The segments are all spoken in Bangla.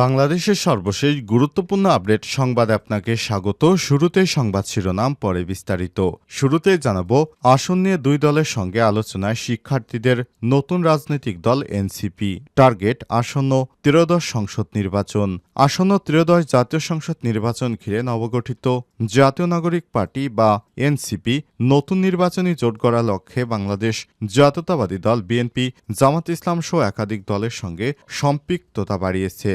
বাংলাদেশের সর্বশেষ গুরুত্বপূর্ণ আপডেট সংবাদ আপনাকে স্বাগত। শুরুতেই সংবাদ শিরোনাম, পরে বিস্তারিত। শুরুতে জানাব, আসন নিয়ে দুই দলের সঙ্গে আলোচনায় শিক্ষার্থীদের নতুন রাজনৈতিক দল এনসিপি। টার্গেট, আসন্ন ত্রয়োদশ সংসদ নির্বাচন। আসন্ন ত্রয়োদশ জাতীয় সংসদ নির্বাচন ঘিরে নবগঠিত জাতীয় নাগরিক পার্টি বা এনসিপি নতুন নির্বাচনী জোট গড়ার লক্ষ্যে বাংলাদেশ জাতীয়তাবাদী দল বিএনপি জামাত ইসলাম সহ একাধিক দলের সঙ্গে সম্পৃক্ততা বাড়িয়েছে।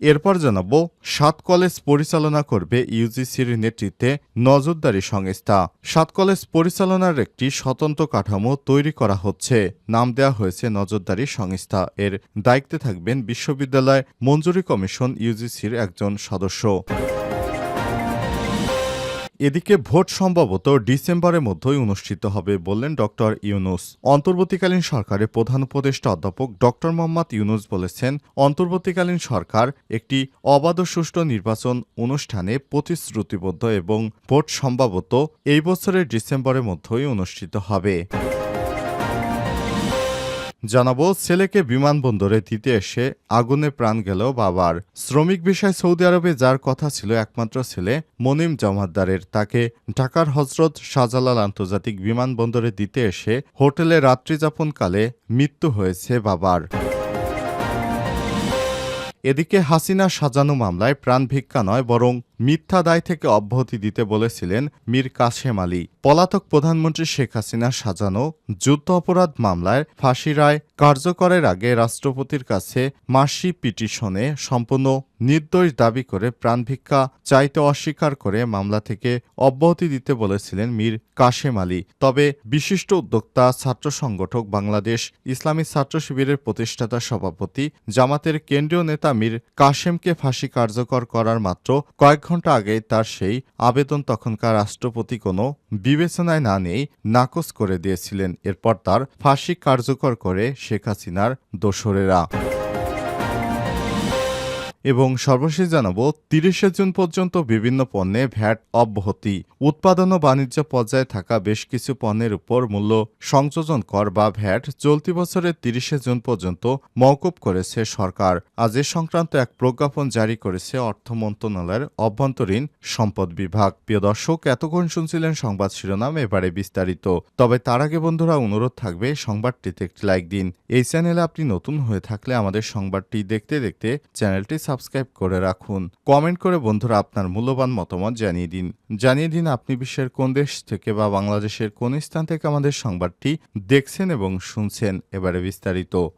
এরপর জানাব, সাত কলেজ পরিচালনা করবে ইউজিসির নেতৃত্বে নজরদারি সংস্থা। সাত কলেজ পরিচালনার একটি স্বতন্ত্র কাঠামো তৈরি করা হচ্ছে। নাম দেয়া হয়েছে নজরদারি সংস্থা। এর দায়িত্বে থাকবেন বিশ্ববিদ্যালয় মঞ্জুরি কমিশন ইউজিসির একজন সদস্য। এদিকে ভোট সম্ভবত ডিসেম্বরের মধ্যেই অনুষ্ঠিত হবে বললেন ডক্টর ইউনুস। অন্তর্বর্তীকালীন সরকারের প্রধান উপদেষ্টা অধ্যাপক ডক্টর মোহাম্মদ ইউনুস বলেছেন, অন্তর্বর্তীকালীন সরকার একটি অবাধ সুষ্ঠু নির্বাচন অনুষ্ঠানে প্রতিশ্রুতিবদ্ধ এবং ভোট সম্ভবত এই বছরের ডিসেম্বরের মধ্যেই অনুষ্ঠিত হবে। জানাব, ছেলেকে বিমানবন্দরে দিতে এসে আগুনে প্রাণ গেল বাবার। শ্রমিক বিষয় সৌদি আরবে যার কথা ছিল একমাত্র ছেলে, মনিম জমাদ্দারের তাকে ঢাকার হজরত শাহজালাল আন্তর্জাতিক বিমানবন্দরে দিতে এসে হোটেলে রাত্রিযাপনকালে মৃত্যু হয়েছে বাবার। এদিকে হাসিনা সাজানো মামলায় প্রাণ ভিক্ষা নয়, বরং মিথ্যা দায় থেকে অব্যাহতি দিতে বলেছিলেন মীর কাশেম আলী। পলাতক প্রধানমন্ত্রী শেখ হাসিনা সাজানো যুদ্ধ অপরাধ মামলায় ফাঁসি রায় কার্যকরের আগে রাষ্ট্রপতির কাছে মাসি পিটিশনে সম্পূর্ণ নির্দোষ দাবি করে প্রাণ ভিক্ষা চাইতে অস্বীকার করে মামলা থেকে অব্যাহতি দিতে বলেছিলেন মীর কাশেম আলী। তবে বিশিষ্ট উদ্যোক্তা, ছাত্র সংগঠক, বাংলাদেশ ইসলামী ছাত্র শিবিরের প্রতিষ্ঠাতা সভাপতি, জামাতের কেন্দ্রীয় নেতা মীর কাশেমকে ফাঁসি কার্যকর করার মাত্র কয়েক ঘণ্টা আগে তার সেই আবেদন তখনকার রাষ্ট্রপতি কোনো বিবেচনায় না নিয়েই নাকচ করে দিয়েছিলেন। এরপর তার ফাঁসি কার্যকর করে শেখ হাসিনার দোসরেরা। এবং সর্বশেষ জানাব, তিরিশে জুন পর্যন্ত বিভিন্ন পণ্যে ভ্যাট অব্যাহতি। উৎপাদন ও বাণিজ্য পর্যায়ে থাকা বেশ কিছু পণ্যের উপর মূল্য সংযোজন কর বা ভ্যাট চলতি বছরের তিরিশে জুন পর্যন্ত মওকুব করেছে সরকার। আজ এ সংক্রান্ত এক প্রজ্ঞাপন জারি করেছে অর্থ মন্ত্রণালয়ের অভ্যন্তরীণ সম্পদ বিভাগ। প্রিয় দর্শক, এতক্ষণ শুনছিলেন সংবাদ শিরোনাম, এবারে বিস্তারিত। তবে তার আগে বন্ধুরা, অনুরোধ থাকবে সংবাদটিতে একটি লাইক দিন। এই চ্যানেলে আপনি নতুন হয়ে থাকলে আমাদের সংবাদটি দেখতে দেখতে চ্যানেলটি সাবস্ক্রাইব করে রাখুন। কমেন্ট করে বন্ধুরা আপনার মূল্যবান মতামত জানিয়ে দিন। জানিয়ে দিন আপনি বিশ্বের কোন দেশ থেকে বা বাংলাদেশের কোন স্থান থেকে আমাদের সংবাদটি দেখছেন এবং শুনছেন। এবারে বিস্তারিত।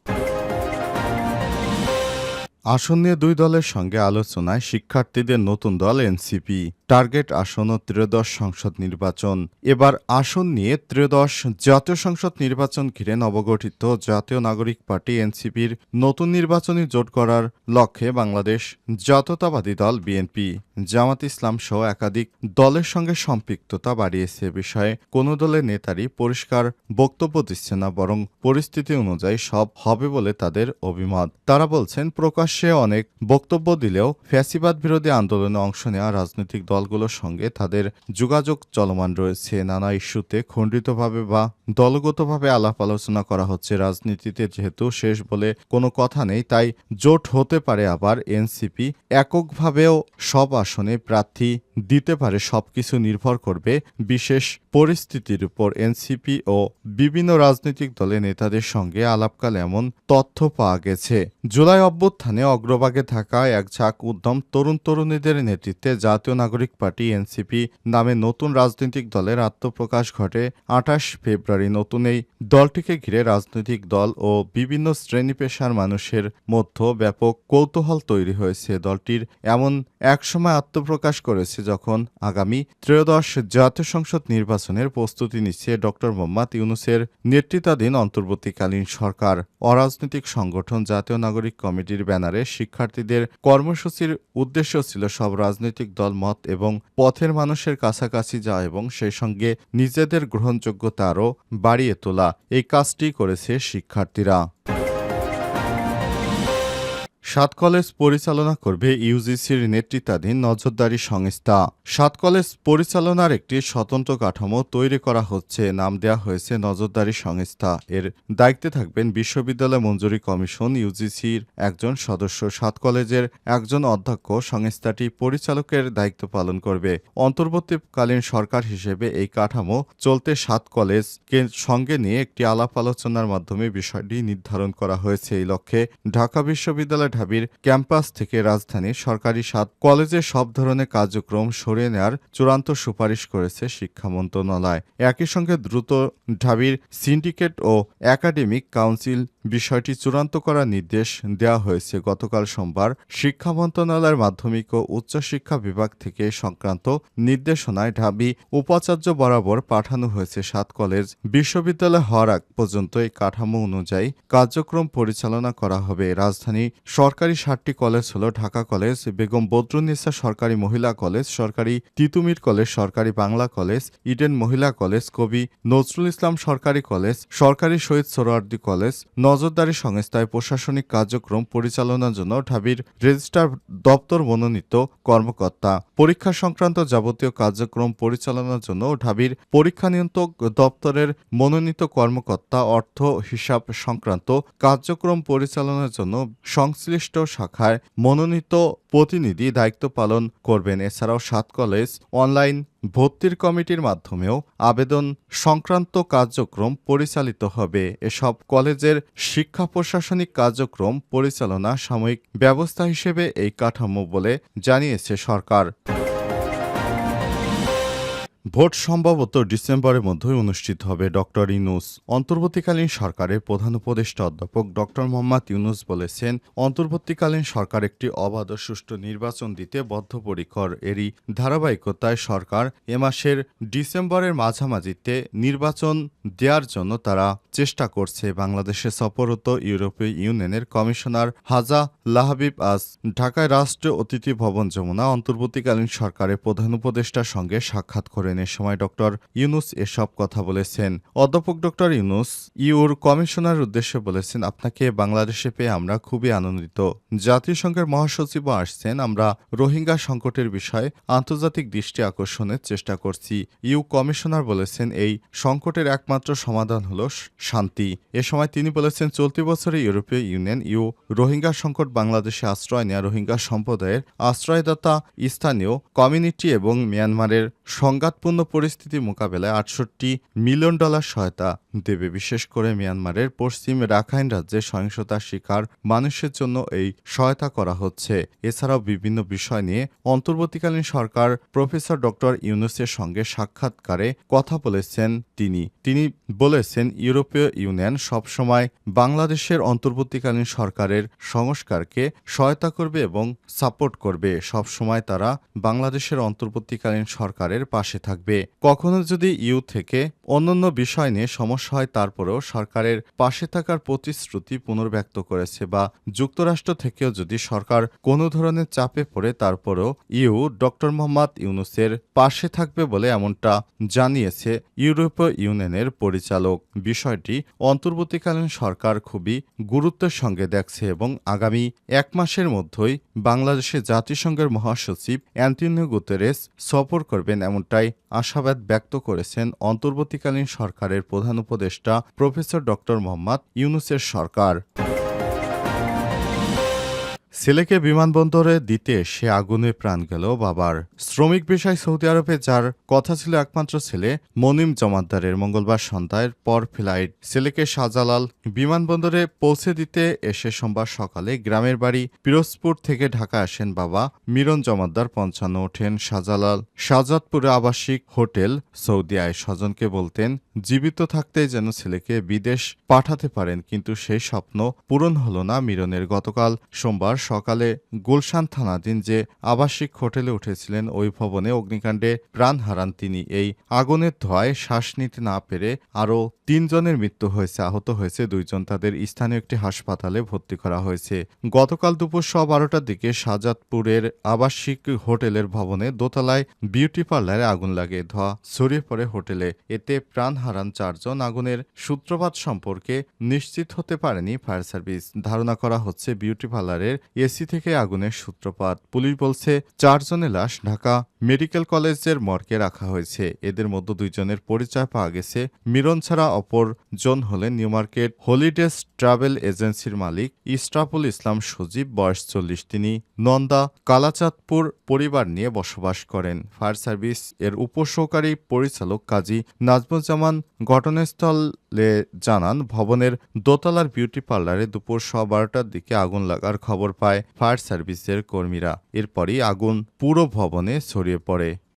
আসন নিয়ে দুই দলের সঙ্গে আলোচনায় শিক্ষার্থীদের নতুন দল এনসিপি। টার্গেট আসন ত্রয়োদশ সংসদ নির্বাচন। এবার আসন নিয়ে ত্রয়োদশ জাতীয় সংসদ নির্বাচন ঘিরে নবগঠিত জাতীয় নাগরিক পার্টি এনসিপির নতুন নির্বাচনী জোট করার লক্ষ্যে বাংলাদেশ জাতীয়তাবাদী দল বিএনপি। জামাত ইসলাম সহ একাধিক দলের সঙ্গে সম্পৃক্ততা বাড়িয়েছে বিষয়ে কোনো দলের নেতারই পরিষ্কার বক্তব্য দিচ্ছে না, বরং পরিস্থিতি অনুযায়ী সব হবে বলে তাদের অভিমত। তারা বলছেন, প্রকাশ্যে অনেক বক্তব্য দিলেও ফ্যাসিবাদ বিরোধী আন্দোলনে অংশ নেওয়া রাজনৈতিক দলগুলোর সঙ্গে তাদের যোগাযোগ চলমান রয়েছে। নানা ইস্যুতে খণ্ডিতভাবে বা দলগতভাবে আলাপ আলোচনা করা হচ্ছে। রাজনীতিতে যেহেতু শেষ বলে কোনো কথা নেই, তাই জোট হতে পারে আবার এনসিপি। এককভাবেও সব আসনে প্রার্থী দিতে পারে, সবকিছু নির্ভর করবে বিশেষ পরিস্থিতির উপর। এনসিপি ও বিভিন্ন রাজনৈতিক দলের নেতাদের সঙ্গে আলাপকালে এমন তথ্য পাওয়া গেছে। জুলাই অভ্যুত্থানে অগ্রভাগে থাকা এক ঝাঁক উদ্যম তরুণ তরুণীদের নেতৃত্বে জাতীয় নাগরিক পার্টি এনসিপি নামে নতুন রাজনৈতিক দলের আত্মপ্রকাশ ঘটে আঠাশ ফেব্রুয়ারি। নতুন এই দলটিকে ঘিরে রাজনৈতিক দল ও বিভিন্ন শ্রেণি পেশার মানুষের মধ্যে ব্যাপক কৌতূহল তৈরি হয়েছে। দলটির এমন একসময় আত্মপ্রকাশ করেছে যখন আগামী ত্রয়োদশ জাতীয় সংসদ নির্বাচনের প্রস্তুতি নিচ্ছে ড. মোহাম্মদ ইউনুসের নেতৃত্বাধীন অন্তর্বর্তীকালীন সরকার। অরাজনৈতিক সংগঠন জাতীয় নাগরিক কমিটির ব্যানারে শিক্ষার্থীদের কর্মসূচির উদ্দেশ্য ছিল সব রাজনৈতিক দল মত এবং পথের মানুষের কাছাকাছি যা এবং সেই সঙ্গে নিজেদের গ্রহণযোগ্যতা আরও বাড়িয়ে তোলা। এই কাজটি করেছে শিক্ষার্থীরা। সাত কলেজ পরিচালনা করবে ইউজিসির নেতৃত্বাধীন নজরদারি সংস্থা। সাত কলেজ পরিচালনার একটি স্বতন্ত্র কাঠামো তৈরি করা হচ্ছে, নাম দেওয়া হয়েছে নজরদারি সংস্থা। এর দায়িত্বে থাকবেন বিশ্ববিদ্যালয় মঞ্জুরি কমিশন ইউজিসির একজন সদস্য। সাত কলেজের একজন অধ্যক্ষ সংস্থাটি পরিচালকের দায়িত্ব পালন করবে। অন্তর্বর্তীকালীন সরকার হিসেবে এই কাঠামো চলতে সাত কলেজকে সঙ্গে নিয়ে একটি আলাপ আলোচনার মাধ্যমে বিষয়টি নির্ধারণ করা হয়েছে। এই লক্ষ্যে ঢাকা বিশ্ববিদ্যালয় ঢাবির ক্যাম্পাস থেকে রাজধানী সরকারি সাত কলেজে সব ধরনের কার্যক্রম সরিয়ে নেয়ার চূড়ান্ত সুপারিশ করেছে শিক্ষা মন্ত্রণালয়। একই সঙ্গে দ্রুত ঢাবির সিন্ডিকেট ও একাডেমিক কাউন্সিল বিষয়টি চূড়ান্ত করার নির্দেশ দেওয়া হয়েছে গতকাল সোমবার শিক্ষা মন্ত্রণালয়ের মাধ্যমিক ও উচ্চশিক্ষা বিভাগ থেকে সংক্রান্ত নির্দেশনায় ঢাবি উপাচার্য বরাবর পাঠানো হয়েছে সাত কলেজ বিশ্ববিদ্যালয় হওয়ার আগ পর্যন্ত এই কাঠামো অনুযায়ী কার্যক্রম পরিচালনা করা হবে। রাজধানী সরকারি সাতটি কলেজ হল ঢাকা কলেজ, বেগম বদরুন্নিসা সরকারি মহিলা কলেজ, সরকারি তিতুমির কলেজ, সরকারি বাংলা কলেজ, ইডেন মহিলা কলেজ, কবি নজরুল ইসলাম সরকারি কলেজ, সরকারি শহীদ সোহরাওয়ার্দী কলেজ নজরদারি সংস্থায় প্রশাসনিক কার্যক্রম পরিচালনার জন্য ঢাবির রেজিস্ট্রার দপ্তর মনোনীত কর্মকর্তা। পরীক্ষা সংক্রান্ত যাবতীয় কার্যক্রম পরিচালনার জন্য ঢাবির পরীক্ষা নিয়ন্ত্রক দপ্তরের মনোনীত কর্মকর্তা অর্থ হিসাব সংক্রান্ত কার্যক্রম পরিচালনার জন্য সংশ্লিষ্ট শাখায় মনোনীত প্রতিনিধি দায়িত্ব পালন করবেন। এছাড়াও সাত কলেজ অনলাইন ভর্তির কমিটির মাধ্যমেও আবেদন সংক্রান্ত কার্যক্রম পরিচালিত হবে। এসব কলেজের শিক্ষা প্রশাসনিক কার্যক্রম পরিচালনা সাময়িক ব্যবস্থা হিসেবে এই কাঠামো বলে জানিয়েছে সরকার। ভোট সম্ভবত ডিসেম্বরের মধ্যেই অনুষ্ঠিত হবে ডক্টর ইউনুস। অন্তর্বর্তীকালীন সরকারের প্রধান উপদেষ্টা অধ্যাপক ডক্টর মোহাম্মদ ইউনুস বলেছেন, অন্তর্বর্তীকালীন সরকার একটি অবাধ সুষ্ঠু নির্বাচন দিতে বদ্ধপরিকর। এরই ধারাবাহিকতায় সরকার এ মাসের ডিসেম্বরের মাঝামাঝিতে নির্বাচন দেওয়ার জন্য তারা চেষ্টা করছে। বাংলাদেশে সফররত ইউরোপীয় ইউনিয়নের কমিশনার হাজা লাহাবিব আজ ঢাকায় রাষ্ট্রীয় অতিথি ভবন যমুনা অন্তর্বর্তীকালীন সরকারের প্রধান উপদেষ্টার সঙ্গে সাক্ষাৎ করেন। এ সময় ডক্টর ইউনুস এসব কথা বলেছেন। অধ্যাপক ডক্টর ইউনুস, ইউর কমিশনার উদ্দেশ্যে বলেছেন, আপনাকে বাংলাদেশে পেয়ে আমরা খুবই আনন্দিত। জাতিসংঘের মহাসচিবও আসছেন। আমরা রোহিঙ্গা সংকটের বিষয়ে আন্তর্জাতিক দৃষ্টি আকর্ষণের চেষ্টা করছি। ইউ কমিশনার বলেছেন, এই সংকটের একমাত্র সমাধান হল শান্তি। এ সময় তিনি বলেছেন, চলতি বছরে ইউরোপীয় ইউনিয়ন, ইউ রোহিঙ্গা সংকট বাংলাদেশে আশ্রয় নেওয়া রোহিঙ্গা সম্প্রদায়ের আশ্রয়দাতা, স্থানীয় কমিউনিটি এবং মিয়ানমারের সংঘাতপূর্ণ পরিস্থিতি মোকাবেলায় আটষট্টি মিলিয়ন ডলার সহায়তা দেবে। বিশেষ করে মিয়ানমারের পশ্চিম রাখাইন রাজ্যে সহিংসতার শিকার মানুষের জন্য এই সহায়তা করা হচ্ছে। এছাড়াও বিভিন্ন বিষয় নিয়ে অন্তর্বর্তীকালীন সরকার প্রফেসর ডক্টর ইউনুসের সঙ্গে সাক্ষাৎকারে কথা বলেছেন তিনি। তিনি বলেছেন, ইউরোপীয় ইউনিয়ন সবসময় বাংলাদেশের অন্তর্বর্তীকালীন সরকারের সংস্কারকে সহায়তা করবে এবং সাপোর্ট করবে। সবসময় তারা বাংলাদেশের অন্তর্বর্তীকালীন সরকারের পাশে থাকবে। কখনো যদি ইউ থেকে অন্যান্য বিষয় নিয়ে সমস্যা হয় তারপরেও সরকারের পাশে থাকার প্রতিশ্রুতি পুনর্ব্যক্ত করেছে বা যুক্তরাষ্ট্র থেকেও যদি সরকার কোনো ধরনের চাপে পড়ে তারপরেও ইউ ডক্টর মোহাম্মদ ইউনুসের পাশে থাকবে বলে এমনটা জানিয়েছে ইউরোপীয় ইউনিয়নের পরিচালক। বিষয়টি অন্তর্বর্তীকালীন সরকার খুবই গুরুত্বের সঙ্গে দেখছে এবং আগামী এক মাসের মধ্যেই বাংলাদেশে জাতিসংঘের মহাসচিব অ্যান্টনিও গুতেরেস সফর করবেন এমনটাই আশাবাদ ব্যক্ত করেছেন অন্তর্বর্তীকালীন সরকারের প্রধান উপদেষ্টা প্রফেসর ডক্টর মোহাম্মদ ইউনুসের সরকার। ছেলেকে বিমানবন্দরে দিতে সে আগুনে প্রাণ গেল বাবার। শ্রমিক বিষয় সৌদি আরবে যার কথা ছিল একমাত্র ছেলে, মনিম জমাদ্দারের মঙ্গলবার সন্ধ্যার পর ফ্লাইট ছেলেকে শাহজালাল বিমানবন্দরে পৌঁছে দিতে এসে সোমবার সকালে গ্রামের বাড়ি পিরোজপুর থেকে ঢাকা আসেন বাবা মিরন জমাদ্দার, পঞ্চান্ন ওঠেন শাহজালাল। শাহজাদপুরে আবাসিক হোটেল সৌদি আয় স্বজনকে বলতেন, জীবিত থাকতে যেন ছেলেকে বিদেশ পাঠাতে পারেন, কিন্তু সেই স্বপ্ন পূরণ হল না মিরনের। গতকাল সোমবার সকালে গুলশান থানাধীন যে আবাসিক হোটেলে উঠেছিলেন ওই ভবনে অগ্নিকাণ্ডে প্রাণ হারান তিনি। এই আগুনের ধোঁয়ায় শ্বাস নিতে না পেরে আরও তিনজনের মৃত্যু হয়েছে, আহত হয়েছে দুইজন। তাদের স্থানীয় একটি হাসপাতালে ভর্তি করা হয়েছে। গতকাল দুপুর স বারোটার দিকে শাহজাদপুরের আবাসিক হোটেলের ভবনে দোতলায় বিউটি পার্লারে আগুন লাগে, ধোঁয়া ছড়িয়ে পড়ে হোটেলে। এতে প্রাণ হারান চারজন। আগুনের সূত্রপাত সম্পর্কে নিশ্চিত হতে পারেনি ফায়ার সার্ভিস। ধারণা করা হচ্ছে বিউটি পার্লারের এসি থেকে আগুনের সূত্রপাত। পুলিশ বলছে চারজনের লাশ ঢাকা মেডিকেল কলেজের মর্গে রাখা হয়েছে। এদের মধ্যে দুইজনের পরিচয় পাওয়া গেছে। মিরন ছাড়া অপর জন হলেন নিউমার্কেট হলিডেজ ট্রাভেল এজেন্সির মালিক ইস্টাফুল ইসলাম সজীব, বয়স চল্লিশ। তিনি নন্দা কালাচাঁদপুর পরিবার নিয়ে বসবাস করেন। ফায়ার সার্ভিস এর উপসহকারী পরিচালক কাজী নাজমুজ্জামান ঘটনাস্থলে জানান, ভবনের দোতলার বিউটি পার্লারে দুপুর সোয়া বারোটার দিকে আগুন লাগার খবর পায় ফায়ার সার্ভিসের কর্মীরা। এরপরই আগুন পুরো ভবনে ছড়িয়ে পড়ে।